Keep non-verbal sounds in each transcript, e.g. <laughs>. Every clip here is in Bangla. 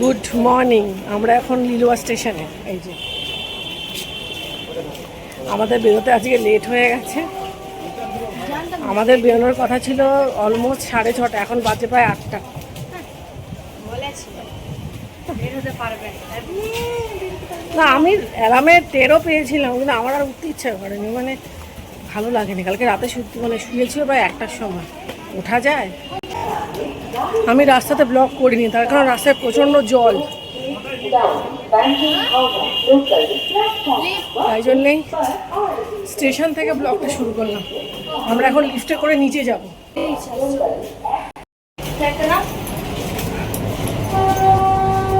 গুড মর্নিং আমরা এখন লিলুয়া স্টেশনে। এই যে। আমাদের বেরোতে আজকে লেট হয়ে গেছে। আমাদের বেরোনোর কথা ছিল অলমোস্ট সাড়ে ছটা, এখন বাজে প্রায় আটটা। না, আমি অ্যালামে টেরও পেয়েছিলাম, কিন্তু আমার আর উঠতে ইচ্ছা করেনি। মানে ভালো লাগেনি। কালকে রাতে শুতে মানে শুয়েছিল প্রায় একটার সময়। ওঠা যায়? আমি রাস্তাতে ব্লক করিনি তার কারণ রাস্তায় প্রচণ্ড জল। তাই জন্যেই স্টেশন থেকে ব্লকটা শুরু করলাম। আমরা এখন লিফটে করে নিচে যাব।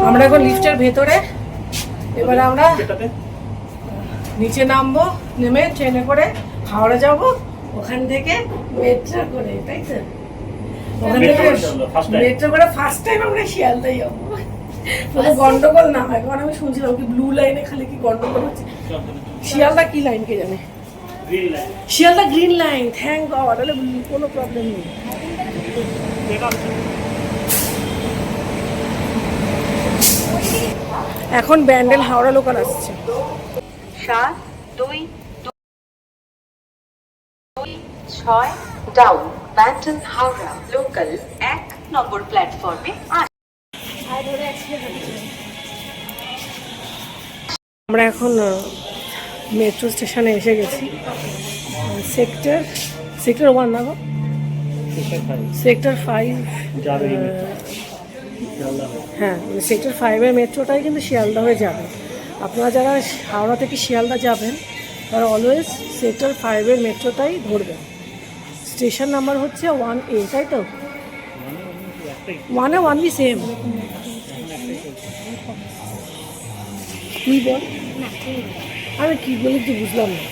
আমরা এখন লিফটের ভেতরে। এবারে আমরা নিচে নামবো নেমে ট্রেনে করে হাওড়া যাব। ওখান থেকে মেট্রো করে তাই তো? ওখান থেকে. মেট্রো করে ফার্স্ট টাইম আমরা শিয়ালদাই যাব। কোনো গন্ডগোল না হয় কারণ আমি শুনছিলাম কি ব্লু লাইনে খালি কি গন্ডগোল হচ্ছে। শিয়ালদা কি লাইন কে জানে? Green line Sealdah green line thank God তাহলে কোনো প্রবলেম নেই। এখন ব্যান্ডেল হাওড়া লোকাল আসছে। সাত দুই ছয় ডাউন ব্যান্টন হাওড়া লোকাল এক নম্বর প্ল্যাটফর্মে আমরা এখন মেট্রো স্টেশনে এসে গেছি। সেক্টর সেক্টর ওয়ান না গো? সেক্টর ফাইভ হ্যাঁ সেক্টর ফাইভের মেট্রোটাই কিন্তু শিয়ালদা হয়ে যাবে। আপনারা যারা হাওড়া থেকে শিয়ালদা যাবেন তারা অলওয়েজ সেক্টর ফাইভের মেট্রোটাই ধরবেন। স্টেশন নাম্বার হচ্ছে ওয়ান এ, তাই তো? ওয়ানে ওয়ান বি সেম। তুই বল? আমি কী বলি তুই বুঝলাম না।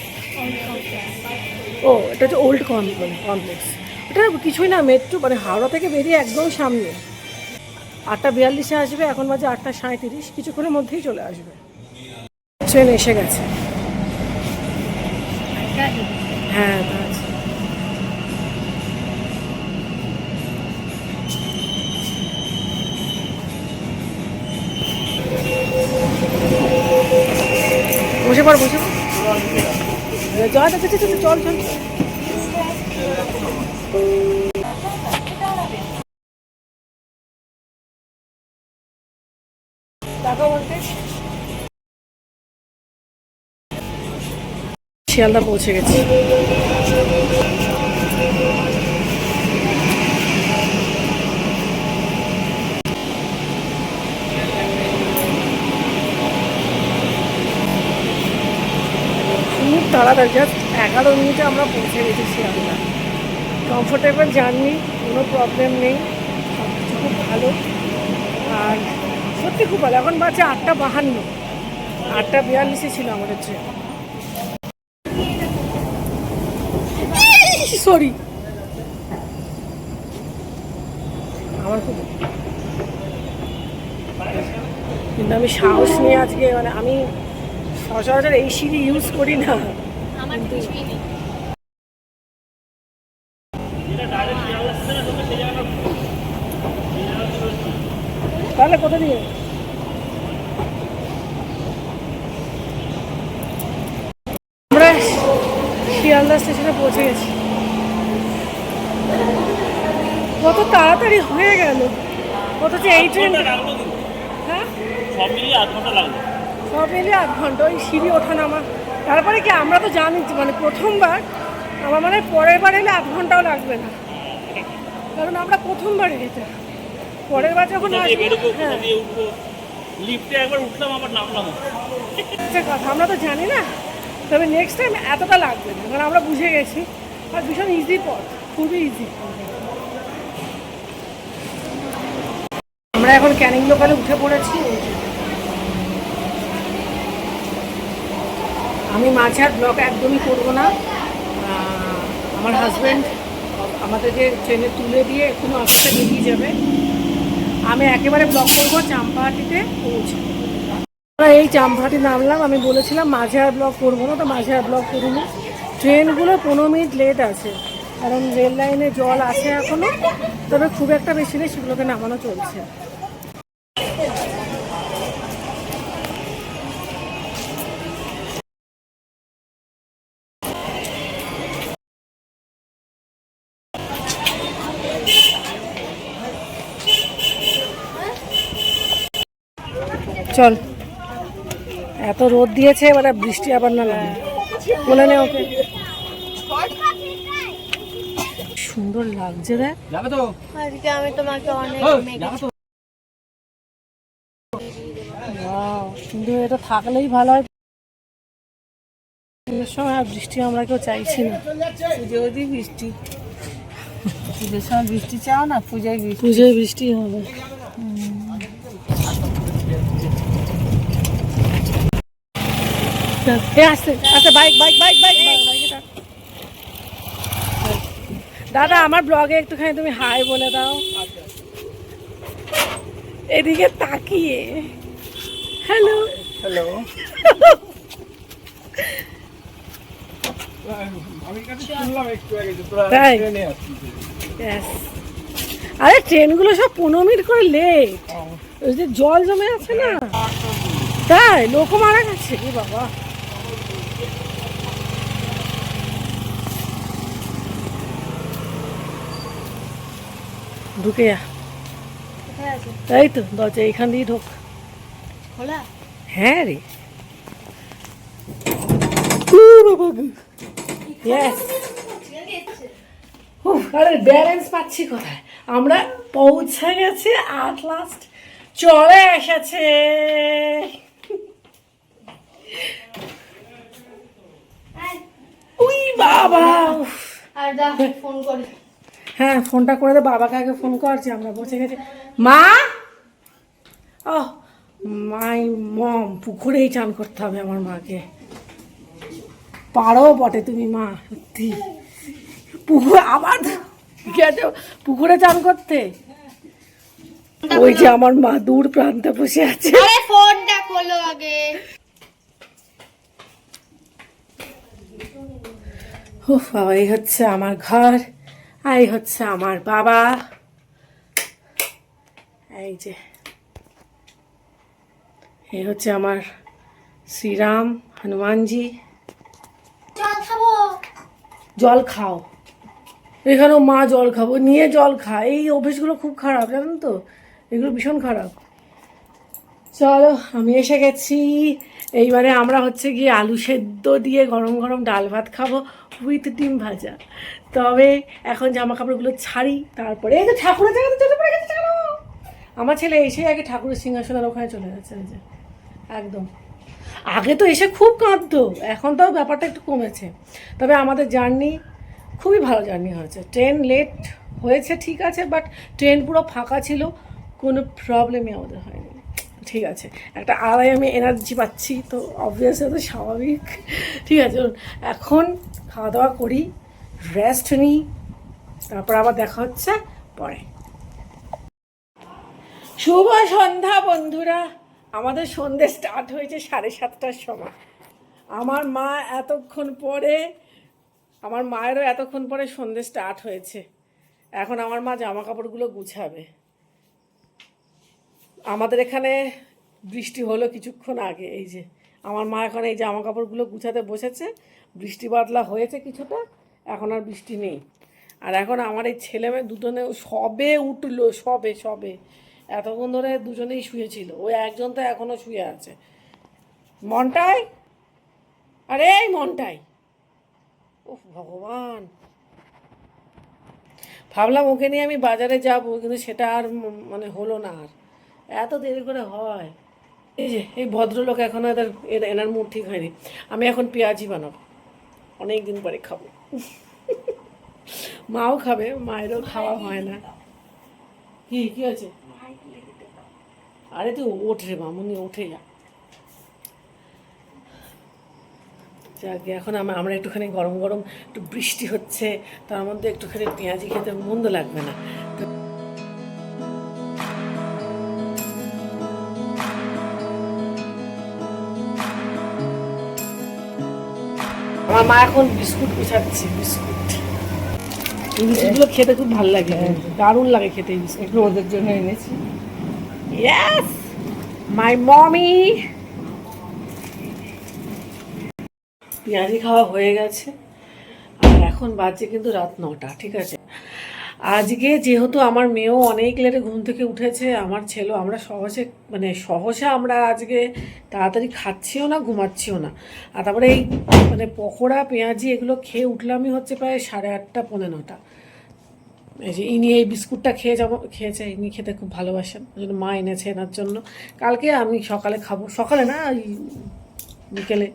ও, এটা হচ্ছে ওল্ড কমপ্লেক্স। এটা কিছুই না, মেট্রো মানে হাওড়া থেকে বেরিয়ে একদম সামনে। আটটা বিয়াল্লিশে আসবে, এখন বাজে আটটা সাঁত্রিশ কিছুক্ষণের মধ্যেই চলে আসবে। ট্রেন এসে গেছে। হ্যাঁ বসে পড় বসে। জয় চল চল চল চল। শিয়ালদা পৌঁছে গেছি। খুব জাস্ট এগারো মিনিটে আমরা পৌঁছে গেছি আমরা। কমফোর্টেবল জার্নি কোনো প্রবলেম নেই। সব কিছু খুব ভালো। আর সত্যি খুব ভালো। এখন বাজে আটটা বাহান্ন। আটটা বিয়াল্লিশে ছিল আমাদের ট্রেন সরি আমার খুব কিন্তু আমি সাহস নিয়ে আজকে মানে আমি সচরাচর এই সিঁড়ি ইউজ করি না। তাহলে কোথা দিয়ে? আমরা শিয়ালদা স্টেশনে পৌঁছে গেছি। কত তাড়াতাড়ি হয়ে গেল। অথচ এই ট্রেন হ্যাঁ? সব মিলিয়ে আধ ঘণ্টা লাগল। সব মিলিয়ে আধ ঘণ্টা। ওই সিঁড়ি ওঠা নামা তারপরে কি আমরা তো জানি মানে প্রথমবার আমার মানে পরের বার এলে আধ ঘন্টাও লাগবে না। কারণ আমরা প্রথমবার এটা পরের বার যখন আসব হ্যাঁ। লিফটে একবার উঠলাম আবার নামলাম। হচ্ছে কথা আমরা তো জানি না। তবে নেক্সট টাইম এতটা লাগবে না। কারণ আমরা বুঝে গেছি। আর ভীষণ ইজি পথ খুবই ইজি আমরা এখন ক্যানিং লোকালে উঠে পড়েছি। আমি মাঝে আর ব্লক একদমই করব না। আমার হাজব্যান্ড আমাদেরকে ট্রেনে তুলে দিয়ে কোনো অফিসে বেরিয়ে যাবে। আমি একেবারে ব্লক করব চাম্পাহাটিতে পৌঁছে আমরা এই চাম্পাহাটি নামলাম, আমি বলেছিলাম মাঝে ব্লক করব না, তো মাঝে ব্লক করিনি ট্রেনগুলো পনেরো মিনিট লেট আছে, কারণ রেল লাইনে জল আছে এখনও তবে খুব একটা বেশি নেই, সেগুলোকে নামানো চলছে। চল। এত রোদ দিয়েছে এবারে বৃষ্টি আবার না লাগে বলে নে ওকে। সুন্দর লাগছে দেখ আজকে আমি তোমাকে অনেক কিন্তু এটা থাকলেই ভালো হয়। পুজোর সময় আর বৃষ্টি আমরা কেউ চাইছি না। যদি বৃষ্টি। পুজোর সময় বৃষ্টি চাও না? পূজায় বৃষ্টি। পুজোয় বৃষ্টি হবে। এ আসতে আসতে বাইক বাইক বাইক বাইক দাদা আমার ব্লগে একটুখানি তুমি হাই বলে দাও। এদিকে তাকিয়ে। Hello hello. আরে ট্রেনগুলো সব পনেরো মিনিট করে লেট ওই যে জল জমে আছে না? তাই লোক মারা গেছে বাবা। ঢুকে যা। তাই তো দরজা এখান দিয়ে ঢোক। খোলা? হ্যাঁ রে। আরে ব্যালেন্স পাচ্ছি কোথায়? আমরা পৌঁছে গেছি আট লাস্ট চলে এসেছে। উই বাবা। আর দা ফোন করি। হ্যাঁ ফোনটা করে দে বাবাকে আগে ফোন করছি আমরা পৌঁছে গেছি। মা! ও মাই মম পুকুরেই চান করতে হবে আমার মাকে। পারো বটে তুমি মা সত্যি। পুকুর আবার গেছে পুকুরে চান করতে? ওই যে আমার মা দূর প্রান্তে বসে আছে। ফোনটা খোলো আগে। উফ বাবা এই হচ্ছে আমার ঘর। এই হচ্ছে আমার বাবা। এই যে। এই হচ্ছে আমার শ্রীরাম হনুমানজি। জল খাও। এখানেও মা জল খাব নিয়ে জল খা। এই অভ্যেসগুলো খুব খারাপ জানেন তো? এগুলো ভীষণ খারাপ। চলো আমি এসে গেছি। এইবারে আমরা হচ্ছে গিয়ে আলু সেদ্ধ দিয়ে গরম গরম ডাল ভাত খাব উইথ ডিম ভাজা। তবে এখন জামা কাপড়গুলো ছাড়ি, তারপরে এই যে ঠাকুরের জায়গাতে চলে পড়ে গেছে আমার ছেলে এসে আগে ঠাকুরের সিংহাসনের ওখানে চলে গেছে একদম। আগে তো এসে খুব কাঁদতো, এখন তো ব্যাপারটা একটু কমেছে। তবে আমাদের জার্নি খুবই ভালো জার্নি হয়েছে। ট্রেন লেট হয়েছে, ঠিক আছে, বাট ট্রেন পুরো ফাঁকা ছিল, কোনো প্রবলেমই আমাদের হয়নি। ঠিক আছে, একটা আড়াই আমি এনার্জি পাচ্ছি, তো অবভিয়াসলি তো স্বাভাবিক। ঠিক আছে, এখন খাওয়া দাওয়া করি রেস্ট নিই। তারপর আবার দেখা হচ্ছে পরে। শুভ সন্ধ্যা বন্ধুরা। আমাদের সন্ধে স্টার্ট হয়েছে সাড়ে সাতটার সময়। আমার মা এতক্ষণ পরে, আমার মায়েরও এতক্ষণ পরে সন্ধে স্টার্ট হয়েছে। এখন আমার মা জামা কাপড়গুলো গুছাবে। আমাদের এখানে বৃষ্টি হলো কিছুক্ষণ আগে, এই যে। আমার মা এখন এই জামা কাপড়গুলো গুছাতে বসেছে। বৃষ্টি বাদলা হয়েছে কিছুটা। এখন আর বৃষ্টি নেই। আর এখন আমার এই ছেলে মেয়ে দুজনে সবে উঠল, সবে সবে। এতক্ষণ ধরে দুজনেই শুয়েছিল। ওই একজন তো এখনও শুয়ে আছে। মনটাই? আরে এই মনটাই। ও ভগবান। ভাবলাম ওকে নিয়ে আমি বাজারে যাব, কিন্তু সেটা আর মানে হলো না আর। এত দেরি করে হয়। এই যে, এই ভদ্রলোক এখনও এদের এনার মুড ঠিক হয়নি। আমি এখন পেঁয়াজি বানাবো। অনেক দিন পরে খাব। মাও খাবে, মায়েরও খাওয়া হয় না। কি কি আছে আরে তুই ওঠ রে মামুনি উঠে যা। যাক, এখন আমরা একটুখানি গরম গরম একটু বৃষ্টি হচ্ছে, তার মধ্যে একটুখানি পেঁয়াজি খেতে মন্দ লাগবে না। আমার মা এখন বিস্কুট গুছাচ্ছে বিস্কুট। এই বিস্কুটগুলো খেতে খুব ভালো লাগে। দারুণ লাগে খেতে এই বিস্কুট। একটু ওদের জন্য এনেছি। ইয়াস মাই মমি পেঁয়াজি খাওয়া হয়ে গেছে। আর এখন বাজে কিন্তু রাত নটা ঠিক আছে? আজকে যেহেতু আমার মেয়েও অনেক লেটে ঘুম থেকে উঠেছে, আমার ছেলে আমরা সহজে মানে সহসা আমরা আজকে তাড়াতাড়ি খাচ্ছিও না, ঘুমাচ্ছিও না। আর তারপরে এই মানে পকোড়া, পেঁয়াজি এগুলো খেয়ে উঠলামই হচ্ছে প্রায় সাড়ে আটটা, পৌনে নটা এই যে ইনি এই বিস্কুটটা খেয়ে যাব, খেয়েছে, ইনি খেতে খুব ভালোবাসেন ওই জন্য মা এনেছে এনার জন্য। কালকে আমি সকালে খাব, সকালে না, ওই বিকেলে।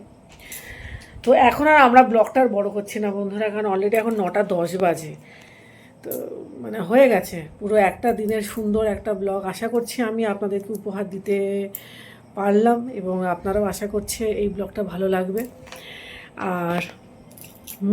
তো এখন আর আমরা ব্লগটা বড় করছি না বন্ধুরা, কারণ অলরেডি এখন নটা দশ বাজে। তো মানে হয়ে গেছে। পুরো একটা দিনের সুন্দর একটা ব্লগ। আশা করছি আমি আপনাদেরকে উপহার দিতে পারলাম এবং আপনারাও আশা করছে এই ব্লগটা ভালো লাগবে। আর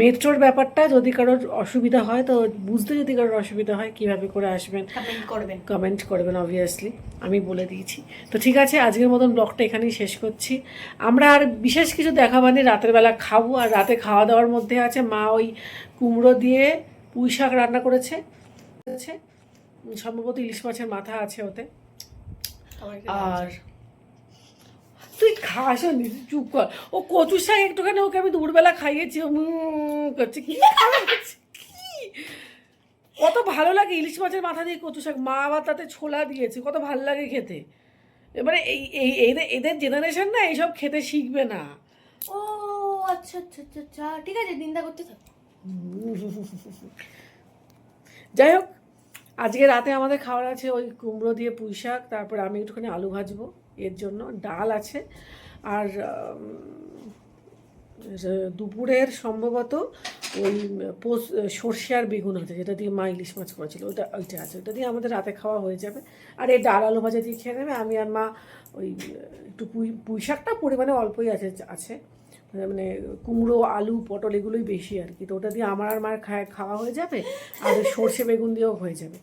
মেট্রোর ব্যাপারটা যদি কারোর অসুবিধা হয় তো বুঝতে যদি কারোর অসুবিধা হয় কীভাবে করে আসবেন করবেন। কমেন্ট করবেন অবভিয়াসলি আমি বলে দিয়েছি। তো ঠিক আছে আজকের মতন ব্লগটা এখানেই শেষ করছি। আমরা আর বিশেষ কিছু দেখা দেখাবানি রাতের বেলা খাব। আর রাতে খাওয়া দাওয়ার মধ্যে আছে মা ওই কুমড়ো দিয়ে পুঁই শাক রান্না করেছে। সম্ভবত ইলিশ মাছের মাথা আছে ওতে। আর তুই খাস চুপ কর। ও কচু শাক একটুখানি ওকে আমি দুপুরবেলা খাইয়েছি ও করছে। কি কত ভালো লাগে ইলিশ মাছের মাথা দিয়ে কচু শাক। মা আবার তাতে ছোলা দিয়েছে কত ভালো লাগে খেতে। এবারে এই এই এদের এদের জেনারেশন না এইসব খেতে শিখবে না। ও আচ্ছা আচ্ছা আচ্ছা আচ্ছা। ঠিক আছে দিনটা করতে থাকো। <laughs> যাই হোক আজকে রাতে আমাদের খাওয়ার আছে ওই কুমড়ো দিয়ে পুঁই শাক, তারপর আমি একটুখানি আলু ভাজবো, এর জন্য ডাল আছে। আর দুপুরের সম্ভবত ওই পোস সর্ষে আর বেগুন আছে, যেটা দিয়ে মা ইলিশ মাছ করেছিল ওটা ওইটা আছে ওটা দিয়ে আমাদের রাতে খাওয়া হয়ে যাবে। আর এই ডাল আলু ভাজা দিয়ে খেয়ে নেবে, আমি আর মা ওই একটু পুঁই পুঁই শাকটা পরিমাণে অল্পই আছে আছে। মানে কুমড়ো আলু পটল এগুলোই বেশি আর কি। তো ওটা দিয়ে আমার আর মায়ের খায় খাওয়া হয়ে যাবে আর সর্ষে বেগুন দিয়েও হয়ে যাবে।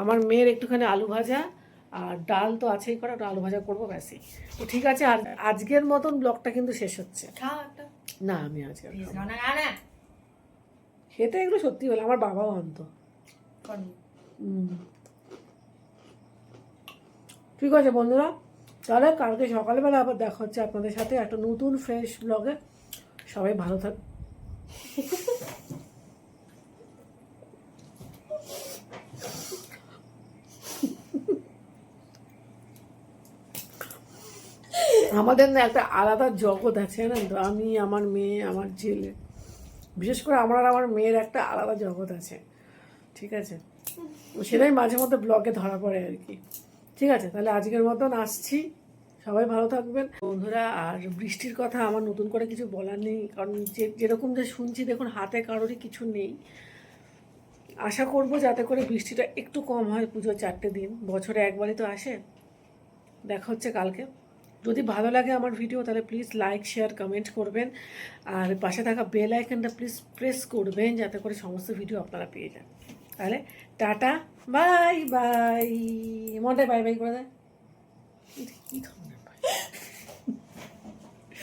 আমার মেয়ের একটুখানি আলু ভাজা আর ডাল তো আছেই করা ওটা আলু ভাজা করব ব্যাসই তো ঠিক আছে আর আজকের মতন ব্লগটা কিন্তু শেষ হচ্ছে। না আমি আজকে খেতে এগুলো সত্যি বলে আমার বাবাও আনতো। ঠিক আছে বন্ধুরা তাহলে কালকে সকালবেলা আবার দেখা হচ্ছে আপনাদের সাথে একটা নতুন ফ্রেশ ব্লগে সবাই ভালো থাক। আমাদের না একটা আলাদা জগৎ আছে, জানেন তো? আমি, আমার মেয়ে, আমার ছেলে বিশেষ করে আমার আমার মেয়ের একটা আলাদা জগৎ আছে। ঠিক আছে? সেটাই মাঝে মধ্যে ব্লগে ধরা পড়ে আর কি। ঠিক আছে? তাহলে আজকের মতন আসছি। সবাই ভালো থাকবেন। বন্ধুরা, আর বৃষ্টির কথা আমার নতুন করে কিছু বলার নেই, কারণ যে, যেরকম যে শুনছি, দেখুন, হাতে কারোরই কিছু নেই। আশা করব যাতে করে বৃষ্টিটা একটু কম হয় পুজোর চারটে দিন। বছরে একবারই তো আসে। দেখা হচ্ছে কালকে। যদি ভালো লাগে আমার ভিডিও, তাহলে প্লিজ লাইক, শেয়ার, কমেন্ট করবেন। আর পাশে থাকা বেল আইকনটা প্লিজ প্রেস করবেন, যাতে করে সমস্ত ভিডিও আপনারা পেয়ে যান। তাহলে টাটা, বাই বাই। মনটাই বাই বাই করে দেয় কী ধরনের